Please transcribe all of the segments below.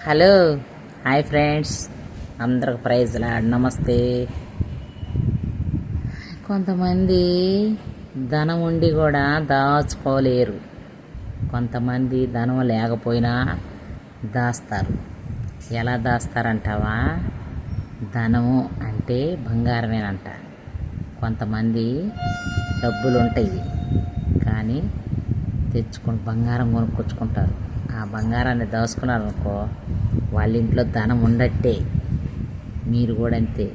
Hello hi friends. అందరికి ప్రైజ్లా నమస్తే. కొంతమంది ధనం ఉండి కూడా దాచుకోలేరు. కొంతమంది ధనం లేకపోయినా దాస్తారు. ఎలా దాస్తారంటావా? ధనము అంటే బంగారమేనంట. కొంతమంది డబ్బులు ఉంటాయి కానీ తెచ్చుకొని బంగారం కొనుక్కొచ్చుకుంటారు. ఆ బంగారాన్ని దాచుకున్నారు అనుకో వాళ్ళ ఇంట్లో ధనం ఉండట్టే. మీరు కూడా అంతే.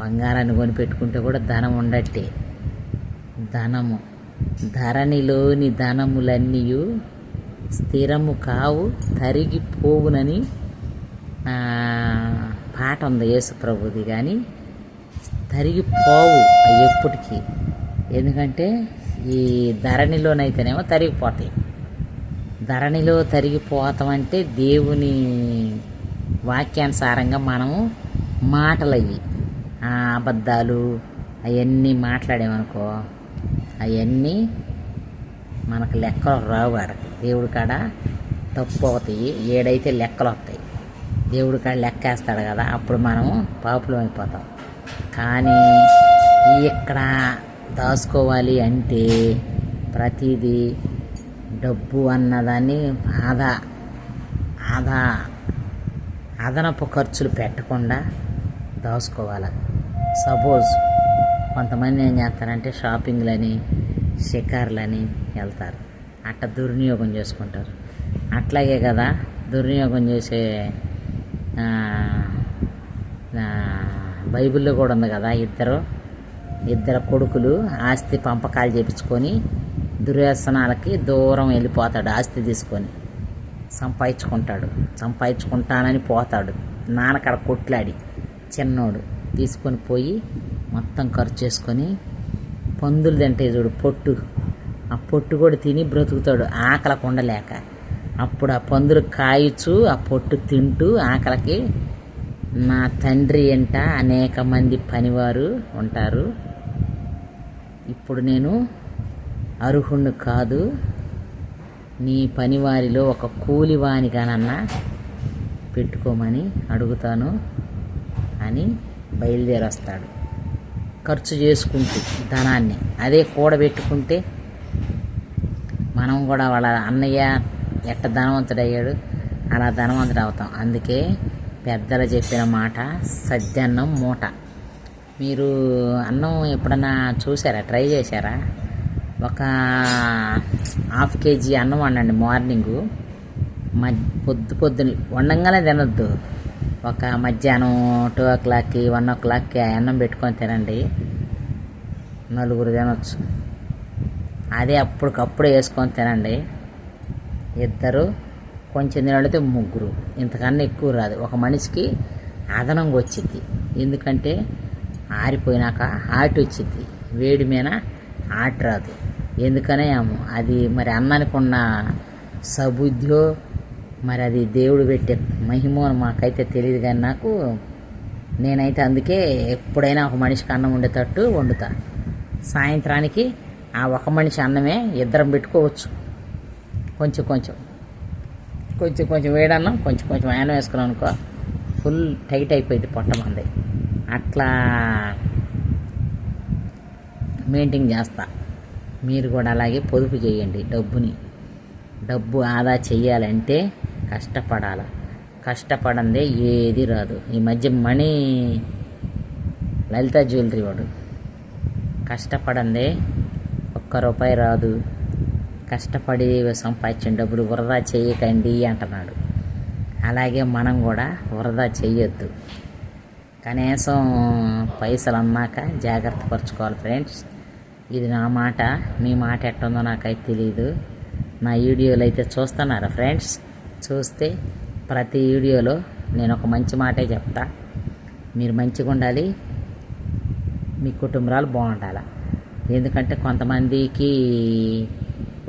బంగారాన్ని కొనిపెట్టుకుంటే కూడా ధనం ఉండట్టే. ధనము ధరణిలోని ధనములన్నీ స్థిరము కావు తరిగిపోవునని పాట ఉంది యేసు ప్రభుది కానీ తరిగిపోవు ఎప్పటికీ. ఎందుకంటే ఈ ధరణిలోనైతేనేమో తరిగిపోతాయి. ధరణిలో తరిగిపోతామంటే దేవుని వాక్యానుసారంగా మనము మాటలు అవి ఆ అబద్ధాలు అవన్నీ మాట్లాడామనుకో అవన్నీ మనకు లెక్కలు రావు ఆడ దేవుడి కాడ తప్పు అవుతాయి ఏడైతే లెక్కలు వస్తాయి. దేవుడి కాడ లెక్కేస్తాడు కదా అప్పుడు మనము పాపులం అయిపోతాం. కానీ ఇక్కడ దాచుకోవాలి అంటే ప్రతిదీ డబ్బు అన్నదాన్ని ఆదా ఆదా అదనపు ఖర్చులు పెట్టకుండా దాచుకోవాలి. సపోజ్ కొంతమంది ఏం చేస్తారంటే షాపింగ్లని షికార్లని వెళ్తారు. అట్ట దుర్వినియోగం చేసుకుంటారు. అట్లాగే కదా దుర్వినియోగం చేసే బైబిల్లో కూడా ఉంది కదా ఇద్దరు. ఇద్దరు కొడుకులు ఆస్తి పంపకాలు చేపించుకొని దుర్వ్యసనాలకి దూరం వెళ్ళిపోతాడు ఆస్తి తీసుకొని. సంపాదించుకుంటాడు. సంపాదించుకుంటానని పోతాడు. నాన్నకాడ కొట్లాడి చిన్నోడు తీసుకొని పోయి మొత్తం ఖర్చు చేసుకొని పందులు తింటే చూడు పొట్టు. ఆ పొట్టు కూడా తిని బ్రతుకుతాడు ఆకలికి ఉండలేక అప్పుడు ఆ పందులు కాయచ్చు ఆ పొట్టు తింటూ ఆకలికి నా తండ్రి ఎంట అనేక మంది పనివారు ఉంటారు. ఇప్పుడు నేను అర్హుణ్ణి కాదు. నీ పనివారిలో ఒక కూలివానిగానన్నా పెట్టుకోమని అడుగుతాను అని బయలుదేరొస్తాడు. ఖర్చు చేసుకుంటూ ధనాన్ని అదే కూడబెట్టుకుంటే మనం కూడా వాళ్ళ అన్నయ్య ఎట్ట ధనవంతుడయ్యాడు అలా ధనవంతుడు అవుతాం అందుకే పెద్దలు చెప్పిన మాట సజ్జన్నం మూట. మీరు అన్నం ఎప్పుడన్నా చూసారా? ట్రై చేశారా? ఒక హాఫ్ కేజీ అన్నం వండండి మార్నింగు. మధ్య పొద్దు పొద్దున వండంగానే తినొద్దు. ఒక మధ్యాహ్నం టూ ఓ క్లాక్కి వన్ ఓ క్లాక్కి ఆ అన్నం పెట్టుకొని తినండి. నలుగురు తినొచ్చు. అదే అప్పటికప్పుడు వేసుకొని తినండి. ఇద్దరు కొంచెం తినడితే ముగ్గురు. ఇంతకన్నా ఎక్కువ రాదు. ఒక మనిషికి అదనంగా వచ్చింది ఎందుకంటే ఆరిపోయినాక హార్ట్ వచ్చింది వేడి మీద ఆట రాదు. ఎందుకనే ఏమో అది మరి అన్నానికి ఉన్న సబుద్ధ్యో మరి అది దేవుడు పెట్టే మహిమో అని మాకైతే తెలియదు కానీ నాకు నేనైతే అందుకే ఎప్పుడైనా ఒక మనిషికి అన్నం ఉండేటట్టు వండుతా. సాయంత్రానికి ఆ ఒక మనిషి అన్నమే ఇద్దరం పెట్టుకోవచ్చు. కొంచెం కొంచెం. కొంచెం కొంచెం వేడన్నం కొంచెం కొంచెం ఆయన వేసుకున్నాం అనుకో ఫుల్ టైట్ అయిపోయింది పొట్ట మంది. అట్లా మెయింటైన్ చేస్తా. మీరు కూడా అలాగే పొదుపు చేయండి డబ్బుని. డబ్బు ఆదా చెయ్యాలంటే కష్టపడాలి. కష్టపడందే ఏది రాదు. ఈ మధ్య మణి లలిత జ్యువెలరీ వాడు. కష్టపడందే ఒక్క రూపాయి రాదు. కష్టపడి సంపాదించిన డబ్బులు వృధా చేయకండి అంటున్నాడు. అలాగే మనం కూడా వృధా చేయొద్దు. కనీసం పైసలు అన్నాక జాగ్రత్త పరచుకోవాలి ఫ్రెండ్స్. ఇది నా మాట మీ మాట ఎట్టుందో నాకైతే తెలియదు నా వీడియోలు అయితే చూస్తున్నారా ఫ్రెండ్స్? చూస్తే ప్రతి వీడియోలో నేను ఒక మంచి మాటే చెప్తా. మీరు మంచిగా ఉండాలి మీ కుటుంబాలు బాగుండాలి. ఎందుకంటే కొంతమందికి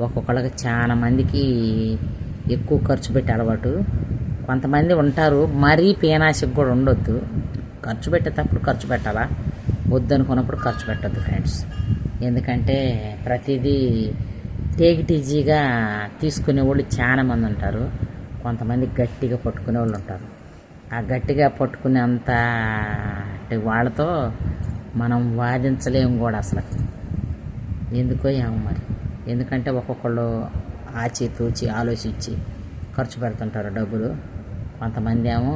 ఒక్కొక్కళ్ళకి చాలా మందికి ఎక్కువ ఖర్చు పెట్టే అలవాటు. కొంతమంది ఉంటారు మరీ పేనాశకు కూడా ఉండొద్దు. ఖర్చు పెట్టేటప్పుడు ఖర్చు పెట్టాలా? వద్దనుకున్నప్పుడు ఖర్చు పెట్టద్దు ఫ్రెండ్స్. ఎందుకంటే ప్రతిదీ టేక్ తీసుకునే వాళ్ళు చాలా మంది ఉంటారు. కొంతమంది గట్టిగా పట్టుకునే వాళ్ళు ఉంటారు. ఆ గట్టిగా పట్టుకునే అంటే వాళ్ళతో మనం వాదించలేము కూడా అసలు. ఎందుకో ఏమో మరి. ఎందుకంటే ఒక్కొక్కళ్ళు ఆచి తూచి ఆలోచించి ఖర్చు పెడుతుంటారు డబ్బులు. కొంతమంది ఏమో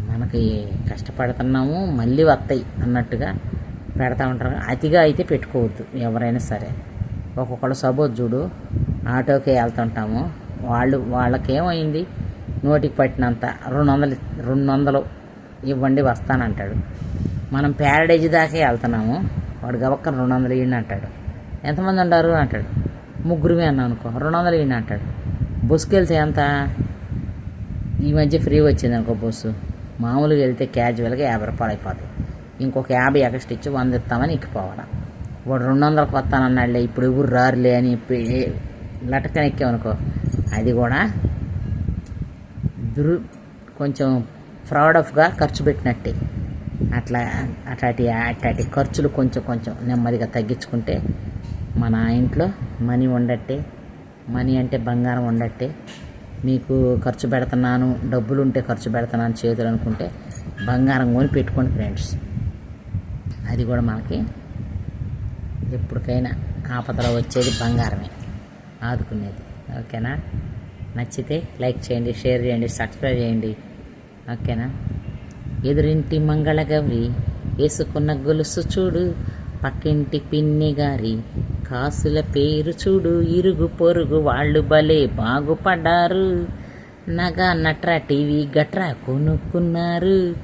మనకి కష్టపడుతున్నాము మళ్ళీ వస్తాయి అన్నట్టుగా పెడతా ఉంటారు. అతిగా అయితే పెట్టుకోవద్దు ఎవరైనా సరే. ఒక్కొక్కళ్ళు సపోజ్ చూడు ఆటోకి వెళ్తుంటాము. వాళ్ళు వాళ్ళకేమైంది? నోటికి పట్టినంత రెండు వందలు రెండు వందలు ఇవ్వండి వస్తానంటాడు. మనం ప్యారడైజ్ దాకే వెళ్తున్నాము. వాడు గవక్క రెండు వందలు ఇవ్వండి అంటాడు. ఎంతమంది ఉంటారు అంటాడు. ముగ్గురుమే అన్నాను అనుకో రెండు వందలు ఇవ్వండి అంటాడు. బస్సుకి వెళ్తే ఎంత? ఈ మధ్య ఫ్రీ వచ్చింది అనుకో బస్సు. మామూలుగా వెళ్తే క్యాజువల్గా యాభై రూపాయలు అయిపోతాయి. ఇంకొక యాభై ఎక్స్ట్రా ఇచ్చి వంద ఇస్తామని ఎక్కిపోవాలా వాడు రెండు వందలకు వస్తానన్నాడులే ఇప్పుడు ఎవరు రారులే అని లటకన ఎక్కామనుకో అది కూడా దురు కొంచెం ఫ్రాడ్ ఆఫ్గా ఖర్చు పెట్టినట్టే. అట్లా అట్లాంటి అట్లాంటి ఖర్చులు కొంచెం కొంచెం నెమ్మదిగా తగ్గించుకుంటే మన ఇంట్లో మనీ ఉండట్టే మనీ అంటే బంగారం ఉండట్టే. మీకు ఖర్చు పెడుతున్నాను డబ్బులు ఉంటే ఖర్చు పెడుతున్నాను చేతులు అనుకుంటే బంగారం కొని పెట్టుకోండి ఫ్రెండ్స్. అది కూడా మనకి ఎప్పటికైనా ఆపదలో వచ్చేది బంగారమే ఆదుకునేది. ఓకేనా? నచ్చితే లైక్ చేయండి షేర్ చేయండి సబ్స్క్రైబ్ చేయండి. ఓకేనా? ఎదురింటి మంగళగౌరి వేసుకున్న గొలుసు చూడు పక్కింటి పిన్ని గారి కాసుల పేరు చూడు ఇరుగు పొరుగు వాళ్ళు భలే బాగుపడ్డారు. నగ నట్రా టీవీ గట్రా కొనుక్కున్నారు.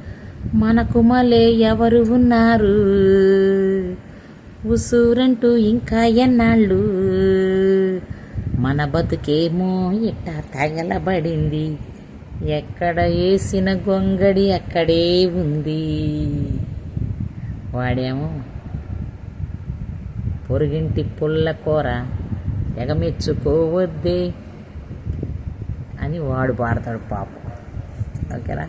మనకు మలే ఎవరు ఉన్నారు? ఉసూరంటూ ఇంకా ఎన్నాళ్ళు? మన బతుకేమో ఇట్టా తగలబడింది. ఎక్కడ వేసిన గొంగడి అక్కడే ఉంది. వాడేమో పొరుగింటి పుల్ల కూర ఎగమెచ్చుకోవద్దే అని వాడు పాడతాడు పాపం. ఓకేనా?